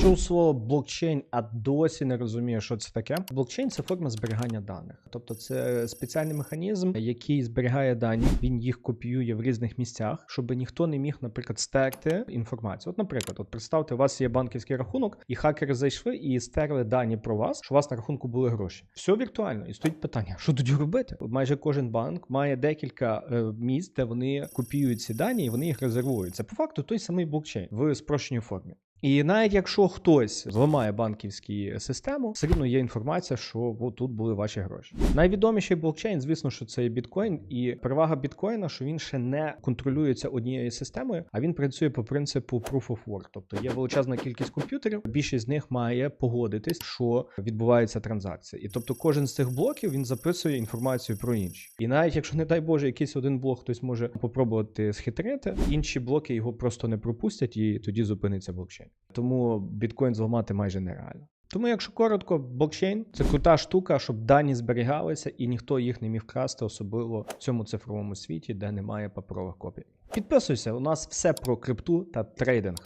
Чув слово блокчейн, а досі не розумію, що це таке. Блокчейн це форма зберігання даних. Тобто це спеціальний механізм, який зберігає дані. Він їх копіює в різних місцях, щоб ніхто не міг, наприклад, стерти інформацію. От, наприклад, от представте, у вас є банківський рахунок, і хакери зайшли і стерли дані про вас, що у вас на рахунку були гроші. Все віртуально. І стоїть питання: що тоді робити? Майже кожен банк має декілька е, місць, де вони копіюють ці дані і вони їх резервують. Це по факту той самий блокчейн в спрощеній формі. І навіть якщо хтось зламає банківську систему, все рівно є інформація, що от тут були ваші гроші. Найвідоміший блокчейн, звісно, що це біткоін, і перевага біткоїна, що він ще не контролюється однією системою, а він працює по принципу proof of work. Тобто є величезна кількість комп'ютерів, більшість з них має погодитись, що відбувається транзакція. І тобто кожен з цих блоків він записує інформацію про інші. І навіть якщо, не дай Боже, якийсь один блок хтось може попробувати схитрити, інші блоки його просто не пропустять, і тоді зупиниться блокчейн. Тому біткоін зламати майже нереально. Тому, якщо коротко, блокчейн це крута штука, щоб дані зберігалися і ніхто їх не міг красти, особливо в цьому цифровому світі, де немає паперових копій. Підписуйся, у нас все про крипту та трейдинг.